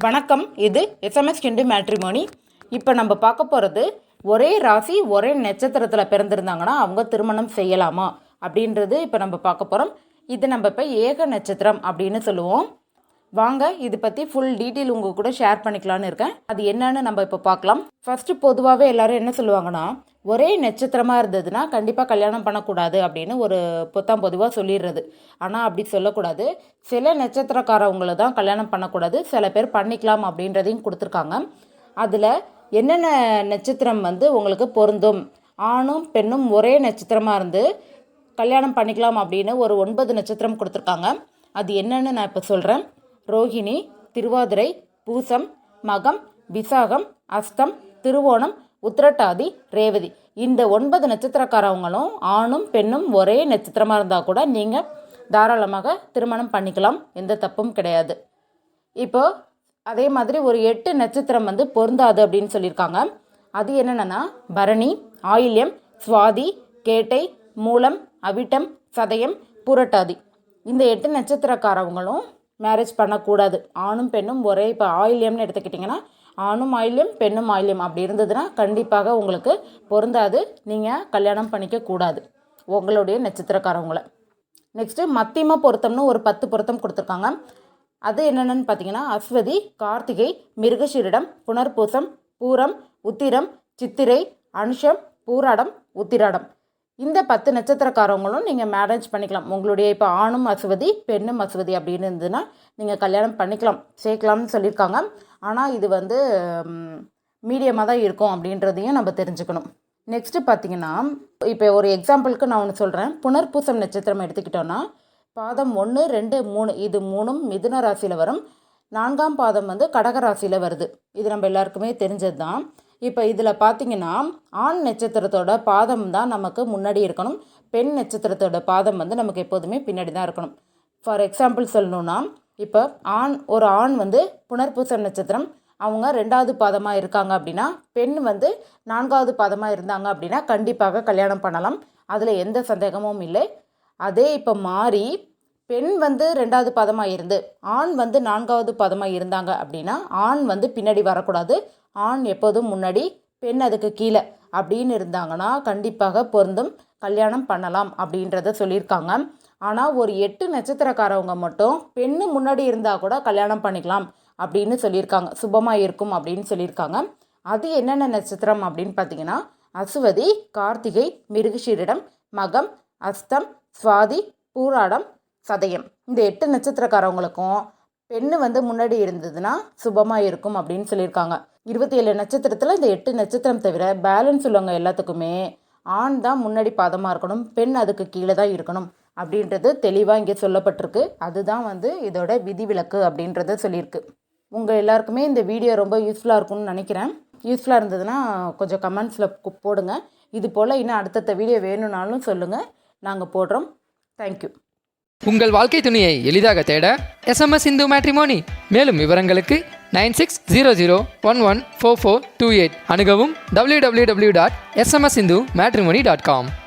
வணக்கம் இது எஸ்எம்எஸ் கிண்டு மேட்ரிமோனி இப்போ நம்ம பார்க்க போகிறது ஒரே ராசி ஒரே நட்சத்திரத்தில் பிறந்திருந்தாங்கன்னா அவங்க திருமணம் செய்யலாமா? அப்படின்றது இப்போ நம்ம பார்க்க போகிறோம் இது நம்ம இப்போ ஏக நட்சத்திரம் அப்படின்னு சொல்லுவோம். வாங்க இது பற்றி ஃபுல் டீட்டெயில் உங்கள் கூட ஷேர் பண்ணிக்கலான்னு இருக்கேன். அது என்னன்னு நம்ம இப்போ பார்க்கலாம். ஃபஸ்ட்டு பொதுவாகவே எல்லாரும் என்ன சொல்லுவாங்கன்னா ஒரே நட்சத்திரமாக இருந்ததுன்னா கண்டிப்பாக கல்யாணம் பண்ணக்கூடாது அப்படின்னு ஒரு புத்தம் பொதுவாக சொல்லிடுறது. ஆனால் அப்படி சொல்லக்கூடாது. சில நட்சத்திரக்காரவங்களை தான் கல்யாணம் பண்ணக்கூடாது. சில பேர் பண்ணிக்கலாம் அப்படின்றதையும் கொடுத்துருக்காங்க. அதில் என்னென்ன நட்சத்திரம் வந்து உங்களுக்கு பொருந்தும்? ஆணும் பெண்ணும் ஒரே நட்சத்திரமாக இருந்து கல்யாணம் பண்ணிக்கலாம் அப்படின்னு ஒரு ஒன்பது நட்சத்திரம் கொடுத்துருக்காங்க. அது என்னென்னு நான் இப்போ சொல்கிறேன் ரோஹிணி திருவாதிரை பூசம் மகம் விசாகம் அஸ்தம் திருவோணம் உத்திரட்டாதி ரேவதி. இந்த ஒன்பது நட்சத்திரக்காரவங்களும் ஆணும் பெண்ணும் ஒரே நட்சத்திரமாக இருந்தால் கூட நீங்கள் தாராளமாக திருமணம் பண்ணிக்கலாம். எந்த தப்பும் கிடையாது. இப்போ அதே மாதிரி ஒரு எட்டு நட்சத்திரம் வந்து பொருந்தாது அப்படின்னு சொல்லியிருக்காங்க. அது என்னென்னா பரணி ஆயில்யம் சுவாதி கேட்டை மூலம் அவிட்டம் சதயம் புரட்டாதி. இந்த எட்டு நட்சத்திரக்காரவங்களும் மேரேஜ் பண்ணக்கூடாது. ஆணும் பெண்ணும் ஒரே இப்போ ஆயில்யம்னு எடுத்துக்கிட்டிங்கன்னா ஆணும் ஆயில்யம் பெண்ணும் ஆயிலியம் அப்படி இருந்ததுன்னா கண்டிப்பாக உங்களுக்கு பொருந்தாது. நீங்கள் கல்யாணம் பண்ணிக்க கூடாது. உங்களுடைய நட்சத்திரக்காரவங்களை. நெக்ஸ்ட்டு மத்தியம பொருத்தம்னு ஒரு பத்து பொருத்தம் கொடுத்துருக்காங்க. அது என்னென்னு பார்த்தீங்கன்னா அஸ்வதி கார்த்திகை மிருகசீரிடம் புனர்பூசம் பூரம் உத்திரம் சித்திரை அனுஷம் பூராடம் உத்திராடம். இந்த பத்து நட்சத்திரக்காரவங்களும் நீங்கள் மேரேஜ் பண்ணிக்கலாம். உங்களுடைய இப்போ ஆணும் அஸ்வதி பெண்ணும் அசுவதி அப்படின்னு இருந்ததுன்னா நீங்கள் கல்யாணம் பண்ணிக்கலாம். சேர்க்கலாம்னு சொல்லியிருக்காங்க. ஆனால் இது வந்து மீடியமாக தான் இருக்கும் அப்படின்றதையும் நம்ம தெரிஞ்சுக்கணும். நெக்ஸ்ட்டு பார்த்தீங்கன்னா இப்போ ஒரு எக்ஸாம்பிளுக்கு நான் ஒன்று சொல்கிறேன் புனர்பூசம் நட்சத்திரம் எடுத்துக்கிட்டோன்னா பாதம் ஒன்று ரெண்டு மூணு இது மூணும் மிதுன ராசியில் வரும். நான்காம் பாதம் வந்து கடக ராசியில் வருது. இது நம்ம எல்லாருக்குமே தெரிஞ்சது தான் இப்போ இதில் பார்த்தீங்கன்னா ஆண் நட்சத்திரத்தோட பாதம் தான் நமக்கு முன்னாடி இருக்கணும். பெண் நட்சத்திரத்தோட பாதம் வந்து நமக்கு எப்போதுமே பின்னாடி தான் இருக்கணும். ஃபார் எக்ஸாம்பிள் சொல்லணுன்னா இப்போ ஆண் ஒரு ஆண் வந்து புனர்பூச நட்சத்திரம் அவங்க ரெண்டாவது பாதமாக இருக்காங்க அப்படின்னா பெண் வந்து நான்காவது பாதமாக இருந்தாங்க அப்படின்னா கண்டிப்பாக கல்யாணம் பண்ணலாம். அதில் எந்த சந்தேகமும் இல்லை. அதே இப்போ மாறி பெண் வந்து ரெண்டாவது பதமாக இருந்து ஆண் வந்து நான்காவது பதமாக இருந்தாங்க அப்படின்னா ஆண் வந்து பின்னாடி வரக்கூடாது. ஆண் எப்போதும் முன்னாடி பெண் அதுக்கு கீழே அப்படின்னு இருந்தாங்கன்னா கண்டிப்பாக பொருந்தும். கல்யாணம் பண்ணலாம் அப்படின்றத சொல்லியிருக்காங்க. ஆனால் ஒரு எட்டு நட்சத்திரக்காரவங்க மட்டும் பெண்ணு முன்னாடி இருந்தால் கூட கல்யாணம் பண்ணிக்கலாம் அப்படின்னு சொல்லியிருக்காங்க. சுபமாக இருக்கும் அப்படின்னு சொல்லியிருக்காங்க. அது என்னென்ன நட்சத்திரம் அப்படின்னு பார்த்தீங்கன்னா அசுவதி கார்த்திகை மிருகஷீரிடம் மகம் அஸ்தம் சுவாதி பூராடம் சதயம். இந்த எட்டு நட்சத்திரக்காரவங்களுக்கும் பெண்ணு வந்து முன்னாடி இருந்ததுன்னா சுபமாக இருக்கும் அப்படின்னு சொல்லியிருக்காங்க. இருபத்தி ஏழு நட்சத்திரத்தில் இந்த எட்டு நட்சத்திரம் தவிர பேலன்ஸ் உள்ளவங்க எல்லாத்துக்குமே ஆண் தான் முன்னாடி பாதமாக இருக்கணும் பெண் அதுக்கு கீழே தான் இருக்கணும். அப்படின்றது தெளிவாக இங்கே சொல்லப்பட்டிருக்கு. அதுதான் வந்து இதோட விதிவிலக்கு அப்படின்றத சொல்லியிருக்கு. உங்கள் எல்லாருக்குமே இந்த வீடியோ ரொம்ப யூஸ்ஃபுல்லாக இருக்கும்னு நினைக்கிறேன். யூஸ்ஃபுல்லாக இருந்ததுன்னா கொஞ்சம் கமெண்ட்ஸில் போடுங்க. இது போல் இன்னும் அடுத்தடுத்த வீடியோ வேணும்னாலும் சொல்லுங்கள் நாங்கள் போடுறோம். தேங்க்யூ உங்கள் வாழ்க்கை துணையை எளிதாக தேட எஸ்எம்எஸ் இந்து மேட்ரிமோனி மேலும் விவரங்களுக்கு nine six zero zero one one four four two eight அணுகவும் W W W dot SMS Hindu matrimony dot com